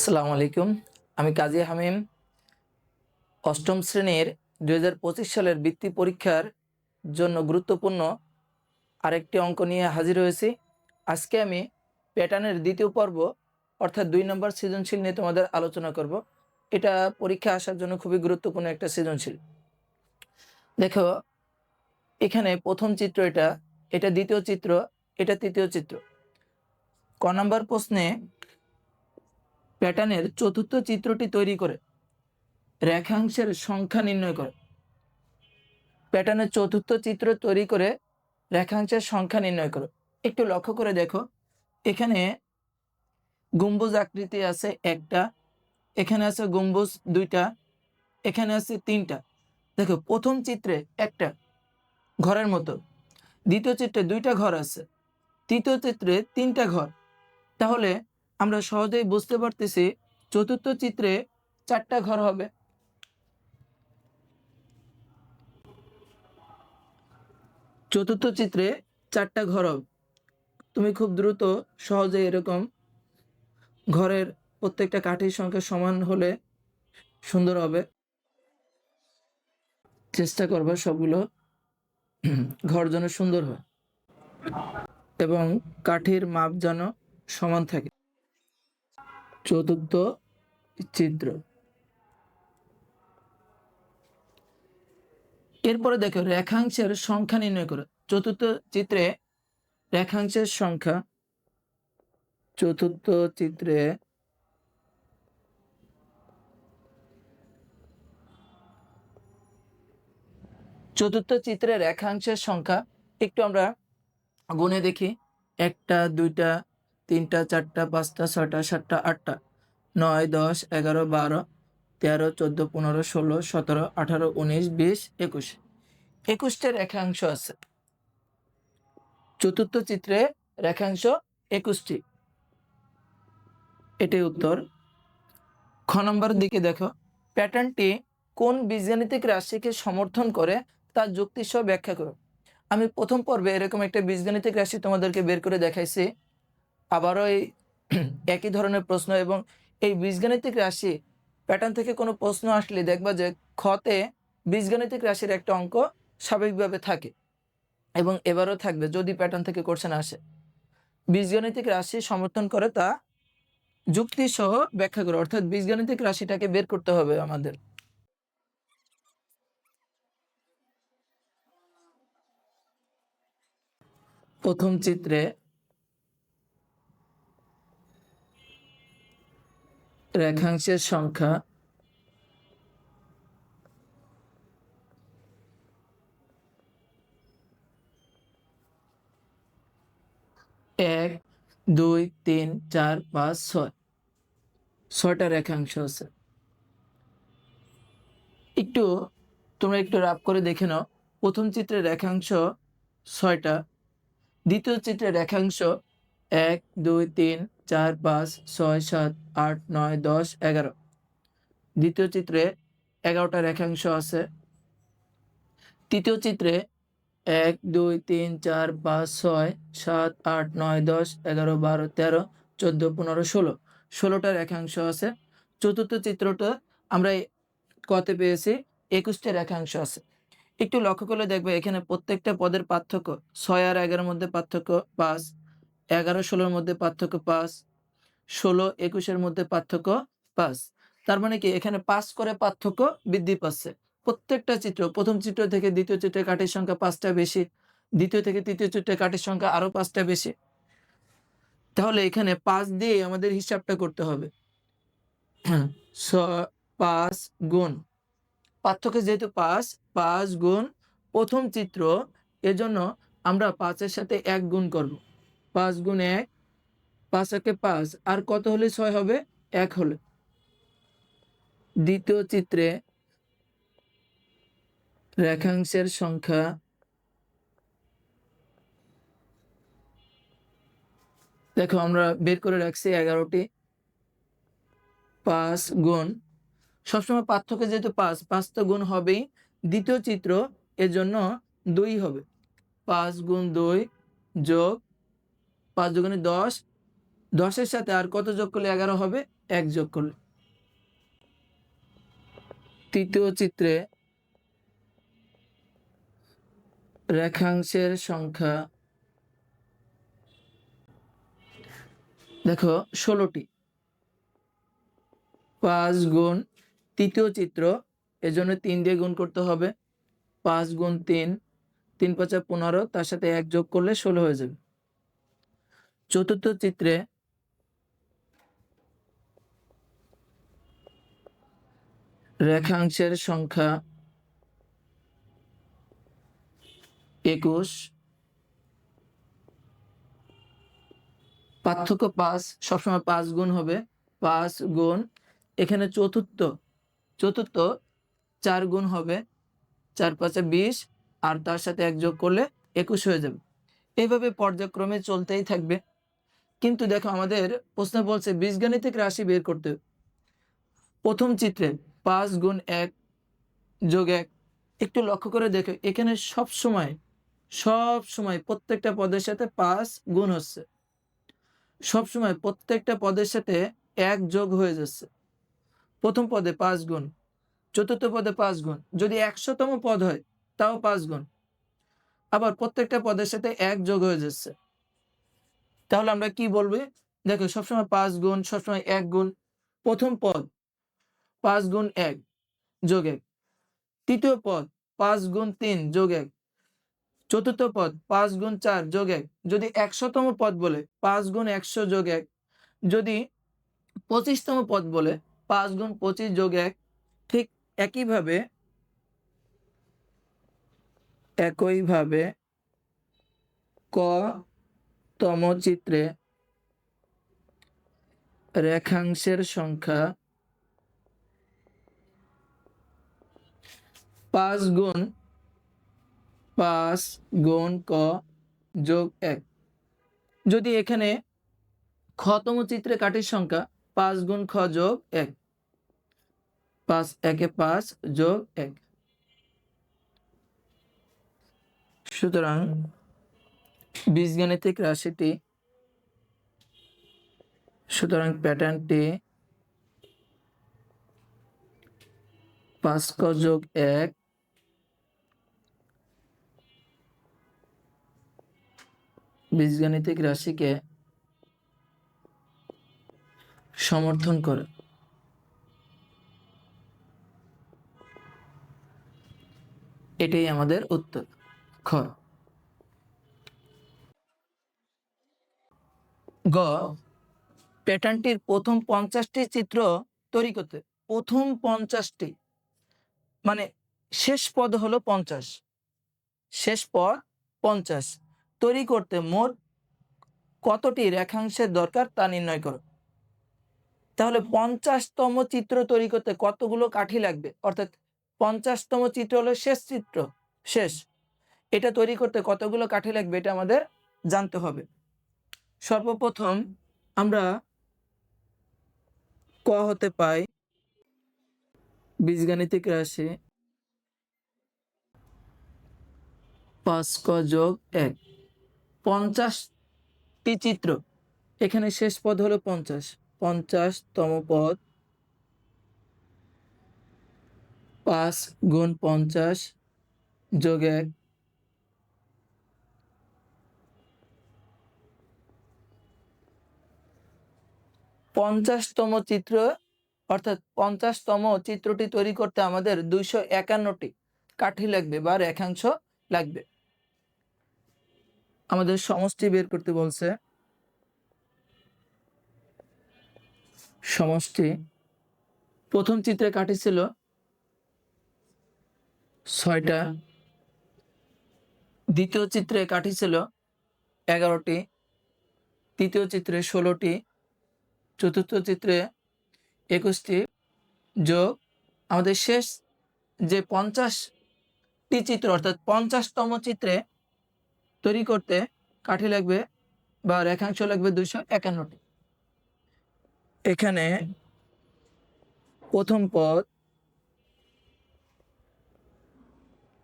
আসসালামু আলাইকুম। আমি কাজী হামিম। অষ্টম শ্রেণির দু হাজার পঁচিশ সালের বৃত্তি পরীক্ষার জন্য গুরুত্বপূর্ণ আরেকটি অঙ্ক নিয়ে হাজির হয়েছি। আজকে আমি প্যাটার্নের দ্বিতীয় পর্ব, অর্থাৎ দুই নম্বর সৃজনশীল নিয়ে তোমাদের আলোচনা করব। এটা পরীক্ষা আসার জন্য খুবই গুরুত্বপূর্ণ একটা সৃজনশীল। দেখো, এখানে প্রথম চিত্র এটা এটা দ্বিতীয় চিত্র, এটা তৃতীয় চিত্র। ক নম্বর প্রশ্নে প্যাটার্নের চতুর্থ চিত্রটি তৈরি করে রেখাংশের সংখ্যা নির্ণয় করে। প্যাটার্নের চতুর্থ চিত্র তৈরি করে রেখাংশের সংখ্যা নির্ণয় করো। একটু লক্ষ্য করে দেখো, এখানে গম্বুজ আকৃতি আছে একটা, এখানে আছে গম্বুজ দুইটা, এখানে আছে তিনটা। দেখো, প্রথম চিত্রে একটা ঘরের মতো, দ্বিতীয় চিত্রে দুইটা ঘর আছে, তৃতীয় চিত্রে তিনটা ঘর। তাহলে আমরা সহজেই বুঝতে পারতেছি চতুর্থ চিত্রে চারটা ঘর হবে। চতুর্থ চিত্রে চারটা ঘর হবে। তুমি খুব দ্রুত সহজে এরকম ঘরের প্রত্যেকটা কাঠির সংখ্যা সমান হলে সুন্দর হবে। চেষ্টা করবা সবগুলো ঘর যেন সুন্দর হয় এবং কাঠির মাপ যেন সমান থাকে। চতুর্থ চিত্র এরপরে দেখো, রেখাংশের সংখ্যা নির্ণয় করো। চতুর্থ চিত্রে রেখাংশের সংখ্যা, চতুর্থ চিত্রে চতুর্থ চিত্রে রেখাংশের সংখ্যা, একটু আমরা গুনে দেখি। একটা, দুইটা তিনটা, চারটা, পাঁচটা, ছয়টা, সাতটা, আটটা, নয়, দশ, এগারো, বারো, তেরো, চোদ্দ, পনেরো, ষোলো, সতেরো, আঠারো, উনিশ, বিশ, একুশ। একুশটা রেখাংশ আছে। চতুর্থ চিত্রে রেখাংশ একুশটি। এটাই উত্তর। খ নম্বর দিকে দেখো। প্যাটার্নটি কোন বীজগাণিতিক রাশিকে সমর্থন করে তার যুক্তি সহ ব্যাখ্যা করো। আমি প্রথম পর্বে এরকম একটা বীজগাণিতিক রাশি তোমাদেরকে বের করে দেখাইছি। আবারও এই একই ধরনের প্রশ্ন এবং এই বীজগাণিতিক রাশি প্যাটার্ন থেকে কোনো প্রশ্ন আসলে দেখবা যে খতে বীজগাণিতিক রাশির একটা অঙ্ক স্বাভাবিকভাবে থাকে এবং এবারও থাকবে যদি প্যাটার্ন থেকে কোশ্চেন আসে। বীজগাণিতিক রাশি সমর্থন করে তা যুক্তি সহ ব্যাখ্যা করে, অর্থাৎ বীজগাণিতিক রাশিটাকে বের করতে হবে আমাদের। প্রথম চিত্রে রেখাংশের সংখ্যা এক দুই তিন চার পাঁচ ছয় ছয়টা রেখাংশ আছে একটু তোমরা একটু রাপ করে দেখে নাও প্রথম চিত্রের রেখাংশ ছয়টা দ্বিতীয় চিত্রের রেখাংশ এক দুই তিন চার পাঁচ ছয় সাত আট নয় দশ এগারো। দ্বিতীয় চিত্রে এগারোটা রেখাংশ আছে। তৃতীয় চিত্রে এক, দুই, তিন, চার, পাঁচ, ছয়, সাত, আট, নয়, দশ, এগারো, বারো, তেরো, চোদ্দ, পনেরো, ষোলো। ষোলোটা রেখাংশ আছে। চতুর্থ চিত্রটা আমরা কতে পেয়েছি, একুশটা রেখাংশ আছে। একটু লক্ষ্য করলে দেখবে এখানে প্রত্যেকটা পদের পার্থক্য, ছয় আর এগারোর মধ্যে পার্থক্য পাঁচ। এগারো, ষোলোর মধ্যে পার্থক্য পাঁচ, ষোলো, একুশের মধ্যে পার্থক্য পাঁচ। তার মানে কি? এখানে পাঁচ করে পার্থক্য বৃদ্ধি পাচ্ছে। প্রত্যেকটা চিত্র, প্রথম চিত্র থেকে দ্বিতীয় চিত্রে কাঠের সংখ্যা পাঁচটা বেশি, দ্বিতীয় থেকে তৃতীয় চিত্রে কাঠের সংখ্যা আরও পাঁচটা বেশি। তাহলে এখানে পাঁচ দিয়ে আমাদের হিসাবটা করতে হবে। পাঁচ গুণ। পার্থক্য যেহেতু পাঁচ পাঁচ গুণ প্রথম চিত্র, এজন্য আমরা পাঁচের সাথে এক গুণ করব। পাঁচ গুণ এক, পাঁচ একে পাঁচ, আর কত হলে ছয় হবে? এক হলে। দ্বিতীয় চিত্রে রেখাংশের সংখ্যা দেখো, আমরা বের করে রাখছি এগারোটি। পাঁচ গুণ। সবসময় পার্থক্য যেহেতু পাঁচ পাঁচ তো গুণ হবেই। দ্বিতীয় চিত্র এর জন্য দুই হবে। পাঁচ গুণ দুই যোগ পাঁচ দুগুণে দশ, দশের সাথে আর কত যোগ করলে এগারো হবে? এক যোগ করলে। তৃতীয় চিত্রে রেখাংশের সংখ্যা দেখো ষোলোটি। পাঁচ গুণ তৃতীয় চিত্র, এজন্য তিন দিয়ে গুণ করতে হবে। পাঁচ গুণ তিন তিন পাঁচা পনেরো, তার সাথে এক যোগ করলে ষোলো হয়ে যাবে। চতুর্থ চিত্রে রেখাংশের সংখ্যা একুশ। পার্থক্য পাঁচ, সবসময় পাঁচ গুণ হবে, পাঁচ গুণ। এখানে চতুর্থ চতুর্থ চার গুণ হবে, চার পাঁচে বিশ, আর তার সাথে এক যোগ করলে একুশ হয়ে যাবে। এইভাবে পর্যায়ক্রমে চলতেই থাকবে। কিন্তু দেখো আমাদের প্রশ্ন বলছে, বীজগাণিতিক রাশি বের করতে। প্রথম চিত্রে পাঁচ গুণ এক যোগ এক। একটু লক্ষ্য করে দেখো, এখানে সব সময় সব সময় প্রত্যেকটা পদের সাথে পাঁচ গুণ হচ্ছে। সব সময় প্রত্যেকটা পদের সাথে এক যোগ হয়ে যাচ্ছে। প্রথম পদে পাঁচ গুণ, চতুর্থ পদে পাঁচ গুণ। যদি একশোতম পদ হয়, তাও পাঁচ গুণ। আবার প্রত্যেকটা পদের সাথে এক যোগ হয়ে যাচ্ছে। তাহলে আমরা কি বলবে? দেখো, সবসময় পাঁচ গুণ, সবসময় এক গুণ। প্রথম পদ, পাঁচ গুণ এক, যোগ এক। তৃতীয় পদ, পাঁচ গুণ তিন, যোগ এক। চতুর্থ পদ, পাঁচ গুণ চার, যোগ এক। যদি একশোতম পদ বলে, পাঁচ গুণ একশো যোগ এক। যদি পঁচিশতম পদ বলে, পাঁচ গুণ পঁচিশ যোগ এক, ঠিক একইভাবে একইভাবে ক তম চিত্রে রেখাংশের সংখ্যা পাঁচ গুণ পাঁচ গুণ ক যোগ এক। যদি এখানে খতম চিত্রে কাঠির সংখ্যা পাঁচ গুণ খ যোগ এক, পাঁচ একে পাঁচ যোগ এক। সুতরাং বীজগাণিতিক রাশিটি সুতরাং প্যাটার্নটি পাঁচ ক যোগ এক বীজগাণিতিক রাশিকে সমর্থন করে। এটাই আমাদের উত্তর, খ। গ প্যাটার্নটির প্রথম পঞ্চাশটি চিত্র তৈরি করতে। প্রথম পঞ্চাশটি। মানে শেষ পদ হলো পঞ্চাশ। শেষ পদ পঞ্চাশ। তৈরি করতে মোট কতটি রেখাংশের দরকার তা নির্ণয় করো। তাহলে পঞ্চাশতম চিত্র তৈরি করতে কতগুলো কাঠি লাগবে? অর্থাৎ পঞ্চাশতম চিত্র হলো শেষ চিত্র। শেষ। এটা তৈরি করতে কতগুলো কাঠি লাগবে? এটা আমাদের জানতে হবে। সর্বপ্রথম আমরা ক হতে পাই বীজগাণিতিক রাশি পাঁচ ক যোগ এক। পঞ্চাশটি চিত্র। এখানে শেষ পদ হলো পঞ্চাশ। পঞ্চাশতম পদ। পাঁচ গুণ পঞ্চাশ যোগ এক। পঞ্চাশতম চিত্র অর্থাৎ পঞ্চাশতম চিত্রটি তৈরি করতে আমাদের দুইশো একান্নটি কাঠি লাগবে বা রেখাংশ লাগবে। আমাদের সমষ্টি বের করতে বলছে। সমষ্টি প্রথম চিত্রে কাঠি ছিল ছয়টা দ্বিতীয় চিত্রে কাঠি ছিল এগারোটি তৃতীয় চিত্রে ষোলোটি চতুর্থ চিত্রে একুশটি যোগ আমাদের শেষ যে পঞ্চাশটি চিত্র, অর্থাৎ পঞ্চাশতম চিত্রে তৈরি করতে কাঠি লাগবে বা রেখাংশ লাগবে দুইশো একান্নটি। এখানে প্রথম পদ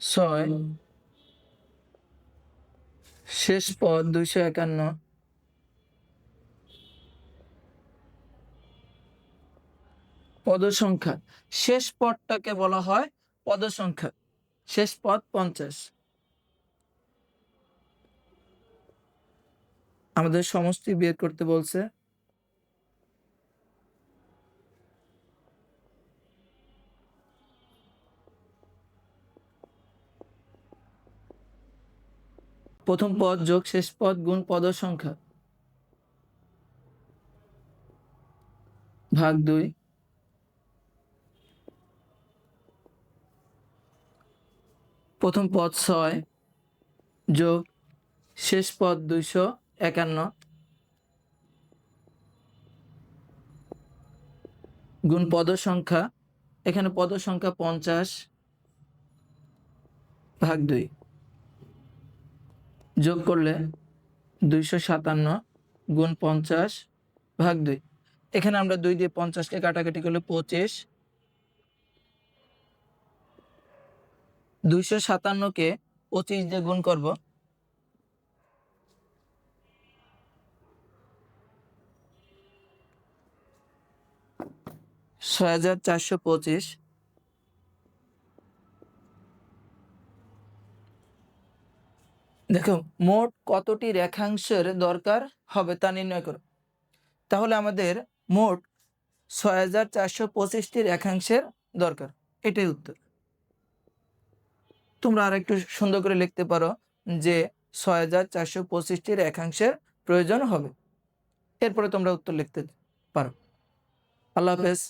ছয়, শেষ পদ দুইশো একান্ন। পদ সংখ্যা শেষ পদটাকে বলা হয় পদ সংখ্যা শেষ পদ পঞ্চাশ। আমাদের সমষ্টি বের করতে বলছে। প্রথম পদ যোগ, শেষ পদ গুণ পদ সংখ্যা ভাগ দুই। প্রথম পদ ছয় যোগ শেষ পদ দুইশো একান্ন। গুণ পদ সংখ্যা, এখানে পদ সংখ্যা পঞ্চাশ ভাগ দুই। যোগ করলে দুইশো সাতান্ন গুণ পঞ্চাশ ভাগ দুই। এখানে আমরা দুই দিয়ে পঞ্চাশকে কাটাকাটি করলে পঁচিশ। দুইশো সাতান্নকে পঁচিশ দিয়ে গুণ করব। ছয় হাজার চারশো পঁচিশ। দেখো, মোট কতটি রেখাংশের দরকার হবে তা নির্ণয় করো। তাহলে আমাদের মোট ছয় হাজার চারশো পঁচিশটি রেখাংশের দরকার। এটাই উত্তর। তোমরা আর একটু সুন্দর করে লিখতে পারো যে ছয় হাজার চারশো পঁচিশটির একাংশের প্রয়োজন হবে। এরপরে তোমরা উত্তর লিখতে পারো। আল্লাহ হাফেজ।